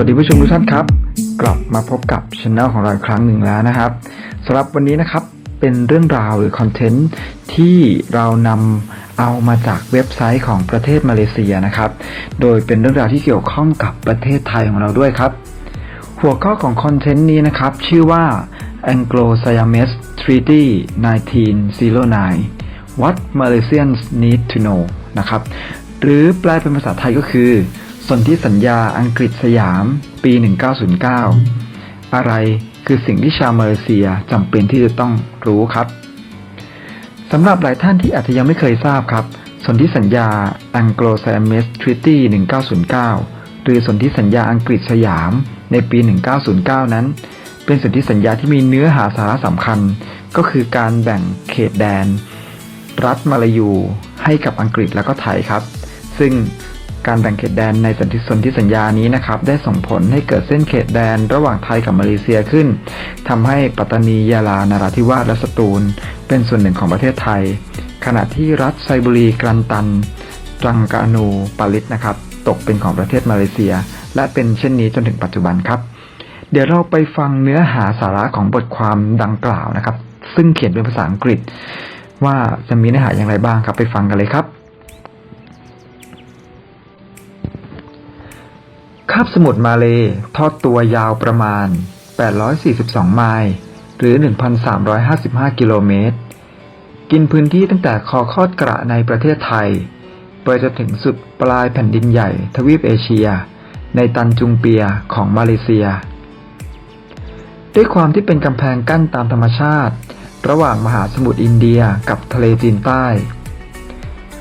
วัสดีผู้ชมทุกท่านครับ กลับมาพบกับช anel ของเราอีกครั้งหนึ่งแล้วนะครับสำหรับวันนี้นะครับเป็นเรื่องราวหรือคอนเทนต์ที่เรานำเอามาจากเว็บไซต์ของประเทศมาเลเซียนะครับ โดยเป็นเรื่องราวที่เกี่ยวข้องกับประเทศไทยของเราด้วยครับ หัวข้อของคอนเทนต์นี้นะครับ ชื่อว่า Anglo-Siamese Treaty 1909 What Malaysians Need to Know นะครับ หรือแปลเป็นภาษาไทยก็คือ สนธิสัญญาอังกฤษสยาม ปี 1909 อะไรคือสิ่งที่ชาวมาเลเซียจำเป็นที่จะต้องรู้ครับสำหรับหลายท่านที่อาจจะยังไม่เคยทราบครับ สนธิสัญญา Anglo-Siamese Treaty 1909 หรือสนธิสัญญาอังกฤษสยามในปี 1909 นั้น เป็นสนธิสัญญาที่มีเนื้อหาสาระสำคัญ ก็คือการแบ่งเขตแดน รัฐมาลายูให้กับอังกฤษแล้วก็ไทยครับ ซึ่ง การแบ่งเขตแดนในสนธิสนธิสัญญานี้นะครับได้ส่งผลให้เกิดเส้นเขตแดนระหว่างไทยกับมาเลเซียขึ้นทำให้ปัตตานียาลานาราธิวาสและสตูล เป็นส่วนหนึ่งของประเทศไทย ขณะที่รัฐไซบุรีกรันตันตรังกานูปาลิตนะครับตกเป็นของประเทศมาเลเซีย และเป็นเช่นนี้จนถึงปัจจุบันครับ เดี๋ยวเราไปฟังเนื้อหาสาระของบทความดังกล่าวนะครับ ซึ่งเขียนเป็นภาษาอังกฤษ ว่าจะมีเนื้อหาอย่างไรบ้างครับไปฟังกันเลยครับ คาบสมุทรมาเลทอดตัวยาวประมาณ 842 ไมล์ หรือ 1,355 กิโลเมตร กินพื้นที่ตั้งแต่คอคอดกระในประเทศไทย ไปจนถึงสุดปลายแผ่นดินใหญ่ทวีปเอเชีย ในตันจุงเปียของมาเลเซีย ด้วยความที่เป็นกำแพงกั้นตามธรรมชาติ ระหว่างมหาสมุทรอินเดียกับทะเลจีนใต้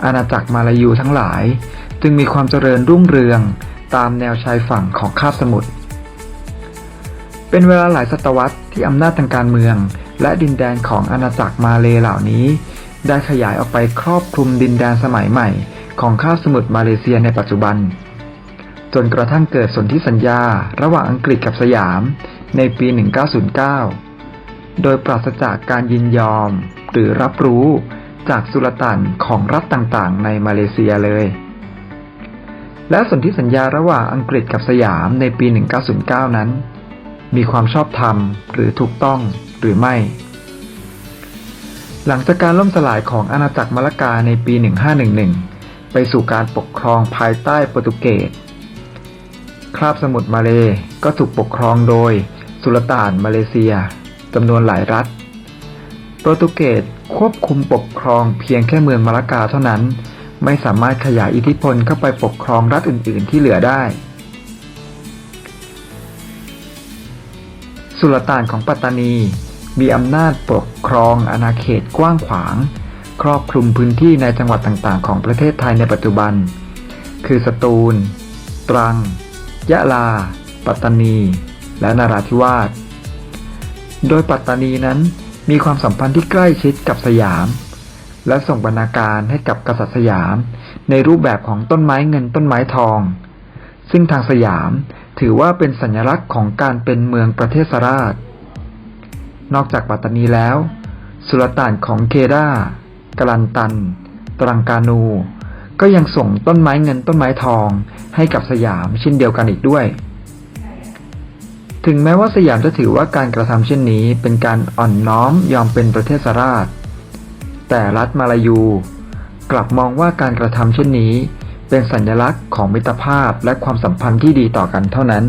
อาณาจักรมาลายูทั้งหลายจึงมีความเจริญรุ่งเรือง ตามแนวชายฝั่งของคาบสมุทร เป็นเวลาหลายศตวรรษที่อำนาจทางการเมือง และดินแดนของอาณาจักรมาเลเหล่านี้ ได้ขยายออกไปครอบคลุมดินแดนสมัยใหม่ ของคาบสมุทรมาเลเซียในปัจจุบัน จนกระทั่งเกิดสนธิสัญญา ระหว่างอังกฤษกับสยาม ในปี 1909 โดยปราศจากการยินยอม หรือรับรู้จากสุลต่านของรัฐต่างๆ ในมาเลเซียเลย และสนธิสัญญาระหว่างอังกฤษกับสยามในปี 1909 นั้น มีความชอบธรรมหรือถูกต้องหรือไม่ หลังจากการล่มสลายของอาณาจักรมาลากาในปี 1511 ไปสู่การปกครองภายใต้โปรตุเกส คราบสมุทรมาเลก็ถูกปกครองโดยสุลต่านมาเลเซียจำนวนหลายรัฐ โปรตุเกสควบคุมปกครองเพียงแค่เมืองมาลากาเท่านั้น ไม่สามารถขยายอิทธิพลเข้าไปปกครองรัฐอื่น ๆ ที่เหลือได้ สุลต่านของปัตตานี มีอำนาจปกครองอาณาเขตกว้างขวาง ครอบคลุมพื้นที่ในจังหวัดต่างๆ ของประเทศไทยในปัจจุบัน คือสตูล ตรัง ยะลา ปัตตานี และนาราธิวาส โดยปัตตานีนั้นมีความสัมพันธ์ที่ใกล้ชิดกับสยาม และส่งบรรณาการให้กับกษัตริย์สยาม ในรูปแบบของต้นไม้เงินต้นไม้ทอง ซึ่งทางสยามถือว่าเป็นสัญลักษณ์ของการเป็นเมืองประเทศสราช นอกจากปัตตานีแล้ว สุลต่านของเคดากลันตัน ตรังกานู ก็ยังส่งต้นไม้เงินต้นไม้ทองให้กับสยามเช่นเดียวกันอีกด้วย ถึงแม้ว่าสยามจะถือว่าการกระทำเช่นนี้เป็นการอ่อนน้อมยอมเป็นประเทศสราช แต่รัฐมาลายู กลับมองว่าการกระทำเช่นนี้ เป็นสัญลักษณ์ของมิตรภาพและความสัมพันธ์ที่ดีต่อกันเท่านั้น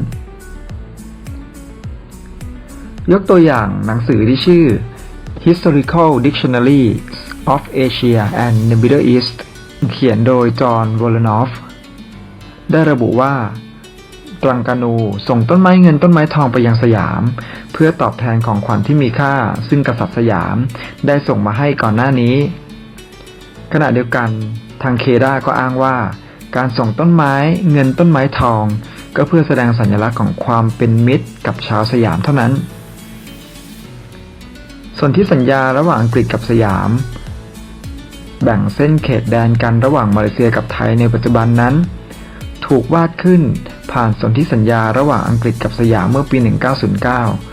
ยกตัวอย่างหนังสือที่ชื่อ Historical Dictionary of Asia and the Middle East เขียนโดยจอห์นวอลนอฟ ได้ระบุว่าตรังกานูส่งต้นไม้เงินต้นไม้ทองไปยังสยาม พื่อตอบแทนของขวัญที่มีค่า ซึ่งกษัตริย์สยามได้ส่งมาให้ก่อนหน้านี้ ขณะเดียวกันทางเคดาก็อ้างว่า การส่งต้นไม้เงินต้นไม้ทอง ก็เพื่อแสดงสัญลักษณ์ของความเป็นมิตรกับชาวสยามเท่านั้น ส่วนที่สัญญาระหว่างอังกฤษกับสยาม แบ่งเส้นเขตแดนกันระหว่างมาเลเซียกับไทยในปัจจุบันนั้น ถูกวาดขึ้นผ่านสนธิสัญญาระหว่างอังกฤษกับสยามเมื่อปี 1909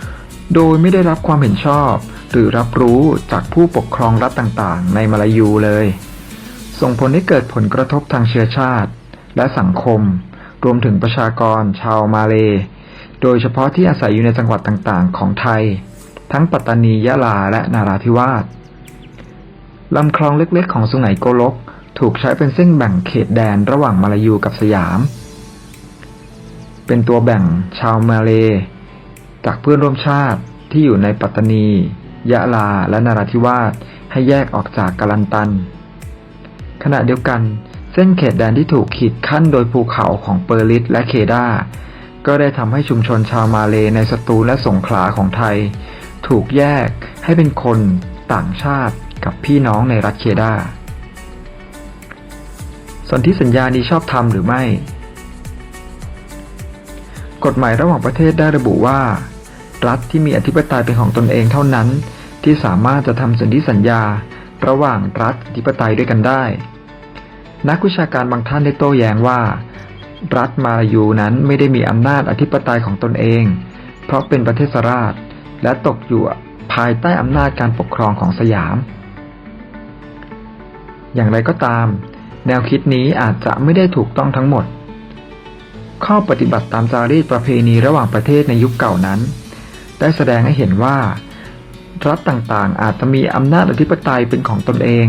โดยไม่ได้รับความเห็นชอบ หรือรับรู้จากผู้ปกครองรัฐต่างๆ ในมาลายูเลย ส่งผลให้เกิดผลกระทบทางเชื้อชาติ และสังคม รวมถึงประชากรชาวมาเลโดยเฉพาะที่อาศัยอยู่ในจังหวัดต่างๆ ของไทย ทั้งปัตตานียะลาและนาราธิวาสลำคลองเล็กๆ ของสุไหงโกลกถูกใช้เป็นเส้นแบ่งเขตแดนระหว่างมาลายูกับสยาม เป็นตัวแบ่งชาวมาเล จากเพื่อนร่วมชาติที่อยู่ในปัตตานี ยะลา และนราธิวาสให้แยกออกจากกาลันตัน ขณะเดียวกัน เส้นเขตแดนที่ถูกขีดขั้นโดยภูเขาของเปอร์ลิสและเคดาก็ได้ทำให้ชุมชนชาวมาเลในสตูลและสงขลาของไทย ถูกแยกให้เป็นคนต่างชาติกับพี่น้องในรัฐเคดาสนที่สัญญานี้ชอบทำหรือไม่ กฎหมายระหว่างประเทศได้ระบุว่า รัฐที่มีอธิปไตยเป็นของตนเองเท่านั้น ที่สามารถจะทำสนธิสัญญา ระหว่างรัฐอธิปไตยด้วยกันได้ นักวิชาการบางท่านได้โต้แย้งว่า รัฐมาลายูนั้นไม่ได้มีอำนาจอธิปไตยของตนเอง เพราะเป็นประเทศราช และตกอยู่ภายใต้อำนาจการปกครองของสยาม อย่างไรก็ตาม แนวคิดนี้อาจจะไม่ได้ถูกต้องทั้งหมดข้อปฏิบัติตามจารีตประเพณีระหว่างประเทศในยุคเก่านั้น ได้แสดงให้เห็นว่า รัฐต่างๆ อาจจะมีอำนาจอธิปไตยเป็นของตนเอง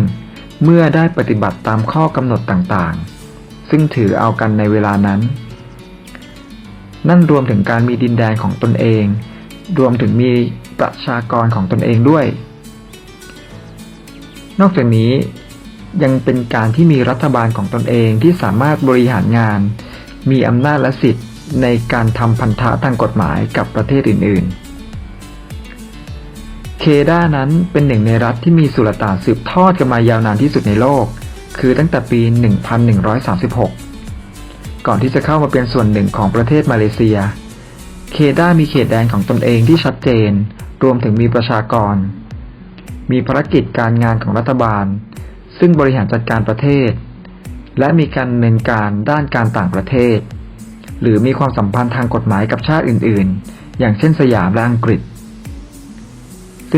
เมื่อได้ปฏิบัติตามข้อกำหนดต่างๆ ซึ่งถือเอากันในเวลานั้น นั่นรวมถึงการมีดินแดนของตนเอง รวมถึงมีประชากรของตนเองด้วย นอกจากนี้ยังเป็นการที่มีรัฐบาลของตนเองที่สามารถบริหารงาน มีอำนาจและสิทธิ์ในการทำพันธะทางกฎหมายกับประเทศอื่น ๆ เคดานั้นเป็นหนึ่งในรัฐที่มีสุลต่านสืบทอดกันมายาวนานที่สุดในโลก คือตั้งแต่ปี 1136 ก่อนที่จะเข้ามาเป็นส่วนหนึ่งของประเทศมาเลเซีย เคด้ามีเขตแดนของตนเองที่ชัดเจน รวมถึงมีประชากร มีภารกิจการงานของรัฐบาล ซึ่งบริหารจัดการประเทศ และมีการดำเนินการด้านการต่างประเทศ หรือมีความสัมพันธ์ทางกฎหมายกับชาติอื่น ๆ อย่างเช่นสยามและอังกฤษ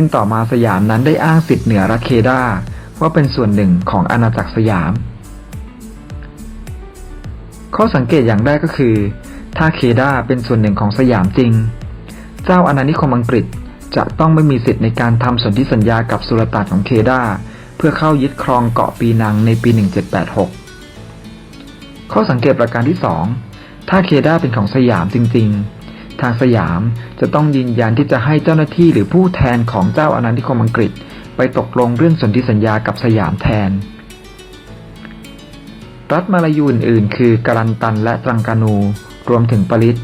ซึ่งต่อมาสยามนั้นได้อ้างสิทธิ์เหนือรัฐเคดาว่าเป็นส่วนหนึ่งของอาณาจักรสยาม ข้อสังเกตอย่างแรกก็คือ ถ้าเคดาเป็นส่วนหนึ่งของสยามจริง เจ้าอาณานิคมอังกฤษจะต้องไม่มีสิทธิ์ในการทำสนธิสัญญากับสุลต่านของเคดาเพื่อเข้ายึดครองเกาะปีนังในปี 1786 ข้อสังเกตประการที่ 2 ถ้าเคดาเป็นของสยามจริง ๆ ทางสยามจะต้องยืนยันที่จะให้เจ้าหน้าที่หรือผู้แทนของเจ้าอาณานิคมอังกฤษ ไปตกลงเรื่องสนธิสัญญากับสยามแทน รัฐมาลายูอื่นๆ คือกาลันตันและตรังกานู รวมถึงปริส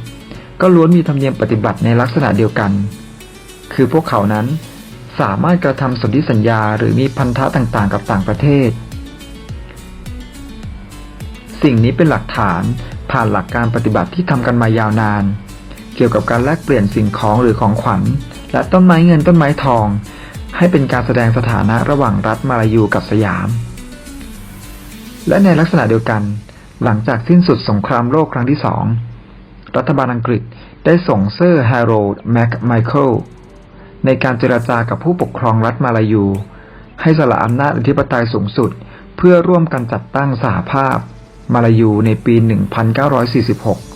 ก็ล้วนมีธรรมเนียมปฏิบัติในลักษณะเดียวกัน คือพวกเขานั้นสามารถกระทำสนธิสัญญาหรือมีพันธะต่างๆ กับต่างประเทศ สิ่งนี้เป็นหลักฐานผ่านหลักการปฏิบัติที่ทำกันมายาวนาน เกี่ยวกับการแลกเปลี่ยนสิ่งของหรือของขวัญ และต้นไม้เงินต้นไม้ทอง ให้เป็นการแสดงสถานะระหว่างรัฐมาลายูกับสยาม และในลักษณะเดียวกัน หลังจากสิ้นสุดสงครามโลกครั้งที่สองรัฐบาลอังกฤษได้ส่งเซอร์แฮร์โรลด์แมคไมเคิลในการเจราจากับผู้ปกครองรัฐมาลายู ให้สละอำนาจอธิปไตยสูงสุด เพื่อร่วมกันจัดตั้งสหภาพมาลายูในปี 1946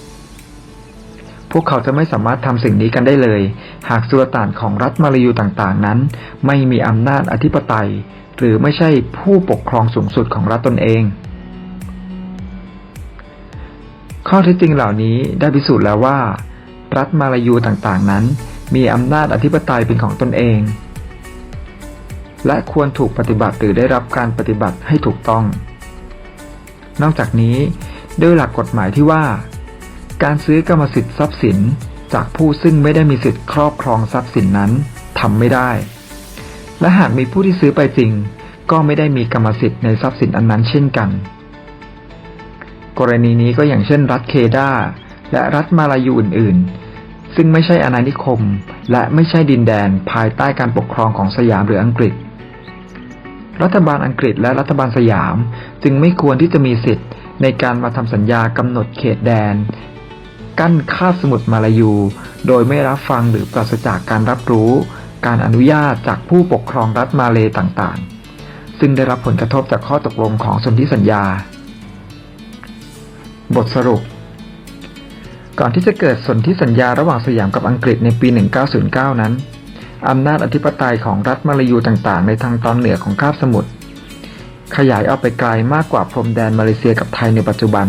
พวกเขาจะไม่สามารถทำสิ่งนี้กันได้เลย หากสุลต่านของรัฐมาลายูต่างๆ นั้น ไม่มีอำนาจอธิปไตย หรือไม่ใช่ผู้ปกครองสูงสุดของรัฐตนเอง ข้อเท็จจริงเหล่านี้ได้พิสูจน์แล้วว่า รัฐมาลายูต่างๆ นั้น มีอำนาจอธิปไตยเป็นของตนเอง และควรถูกปฏิบัติหรือได้รับการปฏิบัติให้ถูกต้อง นอกจากนี้ด้วยหลักกฎหมายที่ว่า การซื้อกรรมสิทธิ์ทรัพย์สิน จากผู้ซึ่งไม่ได้มีสิทธิ์ครอบครองทรัพย์สินนั้นทำไม่ได้ และหากมีผู้ที่ซื้อไปจริง ก็ไม่ได้มีกรรมสิทธิ์ในทรัพย์สินอันนั้นเช่นกัน กรณีนี้ก็อย่างเช่น รัฐเคดาและรัฐมาลายูอื่นๆ ซึ่งไม่ใช่อาณานิคม และไม่ใช่ดินแดนภายใต้การปกครองของสยามหรืออังกฤษ รัฐบาลอังกฤษและรัฐบาลสยามจึงไม่ควรที่จะมีสิทธิ์ในการมาทำสัญญากำหนดเขตแดน กั้นคาบสมุทรมาลายู โดยไม่รับฟังหรือปราศจากการรับรู้ การอนุญาตจากผู้ปกครองรัฐมาเลต่างๆ ซึ่งได้รับผลกระทบจากข้อตกลงของสนธิสัญญา บทสรุป ก่อนที่จะเกิดสนธิสัญญาระหว่างสยามกับอังกฤษในปี 1909 นั้นอำนาจอธิปไตยของรัฐมาลายูต่างๆ ในทางตอนเหนือของคาบสมุทรขยายออกไปไกลมากกว่าพรมแดนมาเลเซียกับไทยในปัจจุบัน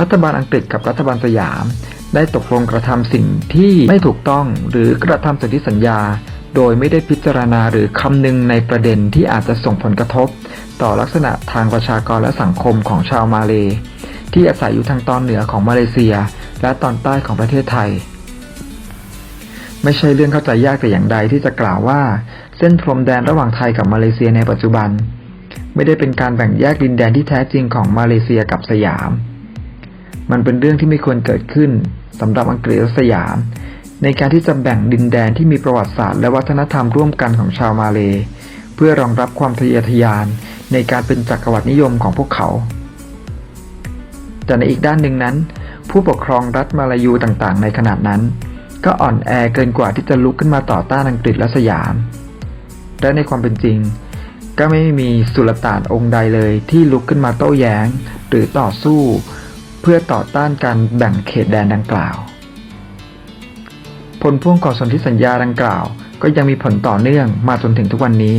รัฐบาลอังกฤษกับรัฐบาลสยาม ได้ตกลงกระทำสิ่งที่ไม่ถูกต้องหรือกระทำสนธิสัญญา โดยไม่ได้พิจารณาหรือคำนึงในประเด็นที่อาจจะส่งผลกระทบ ต่อลักษณะทางประชากรและสังคมของชาวมาเลย์ที่อาศัยอยู่ทางตอนเหนือของมาเลเซีย และตอนใต้ของประเทศไทย ไม่ใช่เรื่องเข้าใจยากแต่อย่างใดที่จะกล่าวว่า เส้นพรมแดนระหว่างไทยกับมาเลเซียในปัจจุบัน ไม่ได้เป็นการแบ่งแยกดินแดนที่แท้จริงของมาเลเซียกับสยาม มันเป็นเรื่องที่ไม่ควรเกิดขึ้นสำหรับอังกฤษและสยาม ในการที่จะแบ่งดินแดนที่มีประวัติศาสตร์และวัฒนธรรมร่วมกันของชาวมาเลย์เพื่อรองรับความทะเยอทะยานในการเป็นจักรวรรดินิยมของพวกเขา แต่ในอีกด้านหนึ่งนั้น ผู้ปกครองรัฐมาลายูต่างๆ ในขณะนั้น ก็อ่อนแอเกินกว่าที่จะลุกขึ้นมาต่อต้านอังกฤษและสยามและในความเป็นจริง ก็ไม่มีสุลต่านองค์ใดเลยที่ลุกขึ้นมาโต้แย้ง หรือต่อสู้ เพื่อต่อต้านการแบ่งเขตแดนดังกล่าว ผลพ่วงของสนธิสัญญาดังกล่าว ก็ยังมีผลต่อเนื่องมาจนถึงทุกวันนี้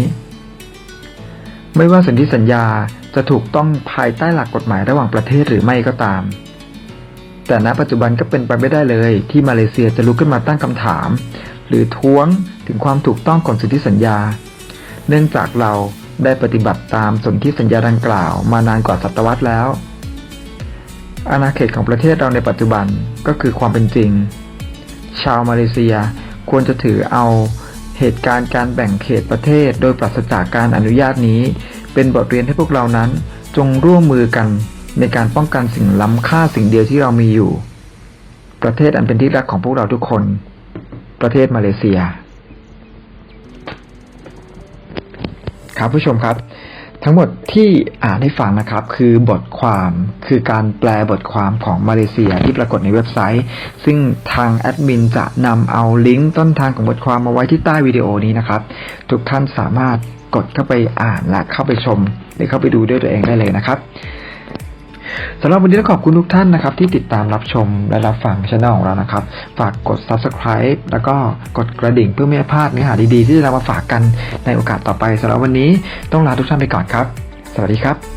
ไม่ว่าสนธิสัญญาจะถูกต้องภายใต้หลักกฎหมายระหว่างประเทศหรือไม่ก็ตาม แต่ณปัจจุบันก็เป็นไปไม่ได้เลย ที่มาเลเซียจะลุกขึ้นมาตั้งคำถาม หรือท้วงถึงความถูกต้องของสนธิสัญญา เนื่องจากเราได้ปฏิบัติตามสนธิสัญญาดังกล่าวมานานกว่าศตวรรษแล้ว อาณาเขตของประเทศเราในปัจจุบันก็คือความเป็นจริง ชาวมาเลเซียควรจะถือเอาเหตุการณ์การแบ่งเขตประเทศ โดยปราศจากการอนุญาตนี้ เป็นบทเรียนให้พวกเรานั้นจงร่วมมือกันในการป้องกันสิ่งล้ำค่าสิ่งเดียวที่เรามีอยู่ ประเทศอันเป็นที่รักของพวกเราทุกคน ประเทศมาเลเซีย ครับผู้ชมครับ ทั้งหมดที่อ่านให้ฟังนะครับ คือบทความคือการแปลบทความของมาเลเซียที่ปรากฏในเว็บไซต์ ซึ่งทางแอดมินจะนำเอาลิงก์ต้นทางของบทความมาไว้ที่ใต้วิดีโอนี้นะครับ ทุกท่านสามารถกดเข้าไปอ่านและเข้าไปชม หรือเข้าไปดูด้วยตัวเองได้เลยนะครับ สำหรับวันนี้ต้องขอบคุณทุกท่านนะครับ ที่ติดตามรับชมและรับฟังช่องของเรานะครับ ฝากกด subscribe แล้วก็กดกระดิ่งเพื่อไม่ให้พลาดเนื้อหาดีๆ ที่จะนำมาฝากกันในโอกาสต่อไปสำหรับวันนี้ต้องลาทุกท่านไปก่อนครับ สวัสดีครับ